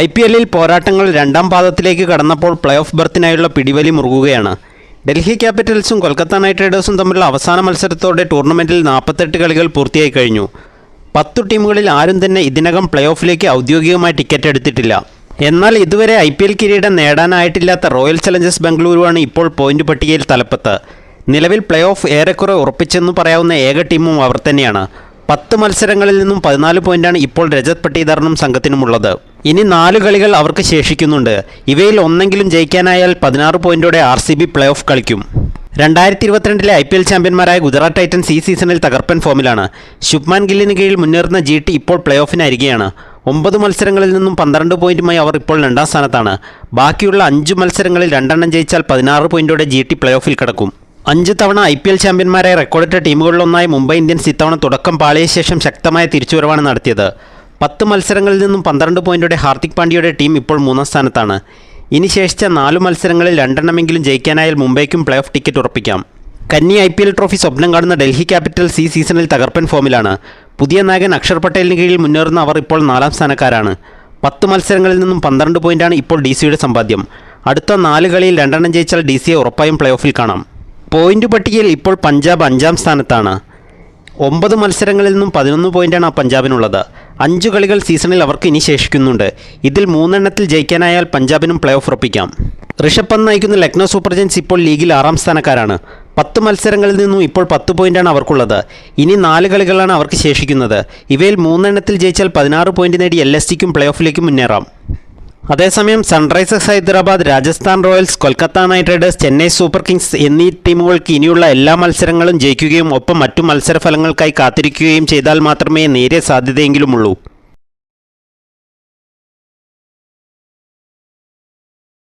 I P എല്ലിൽ പോരാട്ടങ്ങൾ രണ്ടാം പാദത്തിലേക്ക് കടന്നപ്പോൾ പ്ലേ ഓഫ് ബർത്തിനായുള്ള പിടിവലി മുറുകുകയാണ്. ഡൽഹി ക്യാപിറ്റൽസും കൊൽക്കത്ത നൈറ്റ് റൈഡേഴ്സും തമ്മിലുള്ള അവസാന മത്സരത്തോടെ ടൂർണമെന്റിൽ നാൽപ്പത്തെട്ട് കളികൾ പൂർത്തിയായി കഴിഞ്ഞു. പത്തു ടീമുകളിൽ ആരും തന്നെ ഇതിനകം പ്ലേ ഓഫിലേക്ക് ഔദ്യോഗികമായി ടിക്കറ്റ് എടുത്തിട്ടില്ല. എന്നാൽ ഇതുവരെ ഐ പി എൽ കിരീടം നേടാനായിട്ടില്ലാത്ത റോയൽ ചലഞ്ചേഴ്സ് ബംഗളൂരുവാണ് ഇപ്പോൾ പോയിന്റ് പട്ടികയിൽ തലപ്പത്ത്. നിലവിൽ പ്ലേ ഓഫ് ഏറെക്കുറെ ഉറപ്പിച്ചെന്ന് പറയാവുന്ന ഏക ടീമും അവർ തന്നെയാണ്. പത്ത് മത്സരങ്ങളിൽ നിന്നും പതിനാല് പോയിന്റാണ് ഇപ്പോൾ രജത് പട്ടീദാറിനും സംഘത്തിനുമുള്ളത്. ഇനി നാല് കളികൾ അവർക്ക് ശേഷിക്കുന്നുണ്ട്. ഇവയിൽ ഒന്നെങ്കിലും ജയിക്കാനായാൽ പതിനാറ് പോയിന്റോടെ R C B play off കളിക്കും. രണ്ടായിരത്തി ഇരുപത്തിരണ്ടിലെ ഐ പി എൽ ചാമ്പ്യന്മാരായ ഗുജറാത്ത് ടൈറ്റൻസ് ഈ സീസണിൽ തകർപ്പൻ ഫോമിലാണ്. ശുഭ്മാൻ ഗില്ലിന് കീഴിൽ മുന്നേറുന്ന ജി ടി ഇപ്പോൾ പ്ലേ ഓഫിനരികെയാണ് ഒമ്പത് മത്സരങ്ങളിൽ നിന്നും പന്ത്രണ്ട് പോയിന്റുമായി അവർ ഇപ്പോൾ രണ്ടാം സ്ഥാനത്താണ്. ബാക്കിയുള്ള അഞ്ച് മത്സരങ്ങളിൽ രണ്ടെണ്ണം ജയിച്ചാൽ പതിനാറ് പോയിന്റോടെ ജി ടി പ്ലേ ഓഫിൽ കടക്കും. അഞ്ച് തവണ ഐ പി എൽ ചാമ്പ്യന്മാരായ റെക്കോർഡിട്ട ടീമുകളിലൊന്നായ മുംബൈ ഇന്ത്യൻസ് ഇത്തവണ തുടക്കം പാളിയ ശേഷം ശക്തമായ തിരിച്ചുവരവാണ് നടത്തിയത്. പത്ത് മത്സരങ്ങളിൽ നിന്നും പന്ത്രണ്ട് പോയിന്റോടെ ഹാർദിക് പാണ്ഡ്യയുടെ ടീം ഇപ്പോൾ മൂന്നാം സ്ഥാനത്താണ്. ഇനി ശേഷിച്ച നാല് മത്സരങ്ങളിൽ രണ്ടെണ്ണമെങ്കിലും ജയിക്കാനായാൽ മുംബൈക്കും പ്ലേ ഓഫ് ടിക്കറ്റ് ഉറപ്പിക്കാം. കന്നി ഐ പി എൽ ട്രോഫി സ്വപ്നം കാണുന്ന ഡൽഹി ക്യാപിറ്റൽസ് ഈ സീസണിൽ തകർപ്പൻ ഫോമിലാണ്. പുതിയ നായകൻ അക്ഷർ പട്ടേലിന് കീഴിൽ മുന്നേറുന്ന അവർ ഇപ്പോൾ നാലാം സ്ഥാനക്കാരാണ്. പത്ത് മത്സരങ്ങളിൽ നിന്നും പന്ത്രണ്ട് പോയിന്റാണ് ഇപ്പോൾ ഡി സിയുടെ സമ്പാദ്യം. അടുത്ത നാല് കളിയിൽ രണ്ടെണ്ണം ജയിച്ചാൽ ഡി സിയെ ഉറപ്പായും പ്ലേ ഓഫിൽ കാണാം. പോയിന്റ് പട്ടികയിൽ ഇപ്പോൾ പഞ്ചാബ് അഞ്ചാം സ്ഥാനത്താണ്. ഒമ്പത് മത്സരങ്ങളിൽ നിന്നും പതിനൊന്ന് പോയിന്റാണ് ആ പഞ്ചാബിനുള്ളത്. അഞ്ച് കളികൾ സീസണിൽ അവർക്ക് ഇനി ശേഷിക്കുന്നുണ്ട്. ഇതിൽ മൂന്നെണ്ണത്തിൽ ജയിക്കാനായാൽ പഞ്ചാബിനും പ്ലേ ഓഫ് ഉറപ്പിക്കാം. ഋഷഭ് പന്ത് നയിക്കുന്ന ലക്നൗ സൂപ്പർ ജയൻസ് ഇപ്പോൾ ലീഗിൽ ആറാം സ്ഥാനക്കാരാണ്. പത്ത് മത്സരങ്ങളിൽ നിന്നും ഇപ്പോൾ പത്ത് പോയിന്റാണ് അവർക്കുള്ളത്. ഇനി നാല് കളികളാണ് അവർക്ക് ശേഷിക്കുന്നത്. ഇവയിൽ മൂന്നെണ്ണത്തിൽ ജയിച്ചാൽ പതിനാറ് പോയിന്റ് നേടി എൽ എസ് ടിക്കും പ്ലേ ഓഫിലേക്കും മുന്നേറാം. അതേസമയം sunrisers Hyderabad Rajasthan royals Kolkata knight riders Chennai super kings എന്നീ ടീമുകൾക്ക് ഇനിയുള്ള എല്ലാ മത്സരങ്ങളും ജയിക്കുകയും ഒപ്പം മറ്റു മത്സരഫലങ്ങൾക്കായി കാത്തിരിക്കുകയും ചെയ്താൽ മാത്രമേ നേരിയ സാധ്യതയെങ്കിലുമുള്ളൂ.